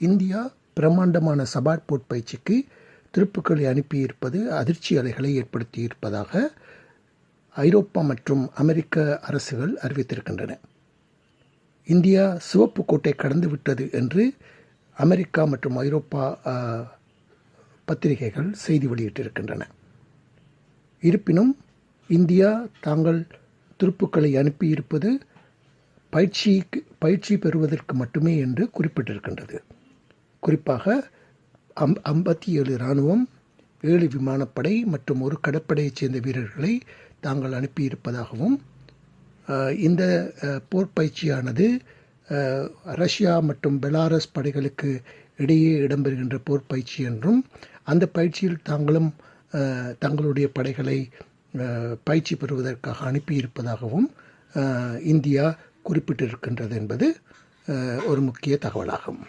India பிரம்மாண்டமான சபாட் boat பயிற்சிக்கு துருப்புக்களை அனுப்பியிருப்பது அதிர்ச்சி அலைகளை ஏற்படுத்தியிருப்பதாக ஐரோப்பா மற்றும் அமெரிக்க அரசுகள் அறிவித்திருக்கின்றன. இந்தியா சிவப்பு கோட்டை கடந்து விட்டது என்று அமெரிக்கா மற்றும் ஐரோப்பா பத்திரிகைகள் செய்தி வெளியிட்டிருக்கின்றன. இருப்பினும் இந்தியா தாங்கள் துருப்புக்களை அனுப்பியிருப்பது பயிற்சி பயிற்சி பெறுவதற்கு மட்டுமே என்று குறிப்பிட்டிருக்கின்றது. குறிப்பாக அம் ஐம்பத்தி ஏழு இராணுவம் ஏழு விமானப்படை மற்றும் ஒரு கடற்படையைச் சேர்ந்த வீரர்களை தாங்கள் அனுப்பியிருப்பதாகவும் இந்த போர் பயிற்சியானது ரஷ்யா மற்றும் பெலாரஸ் படைகளுக்கு இடையே இடம்பெறுகின்ற போர் பயிற்சி என்றும் அந்த பயிற்சியில் தாங்களும் தங்களுடைய படைகளை பயிற்சி பெறுவதற்காக அனுப்பியிருப்பதாகவும் இந்தியா குறிப்பிட்டிருக்கின்றது என்பது ஒரு முக்கிய தகவலாகும்.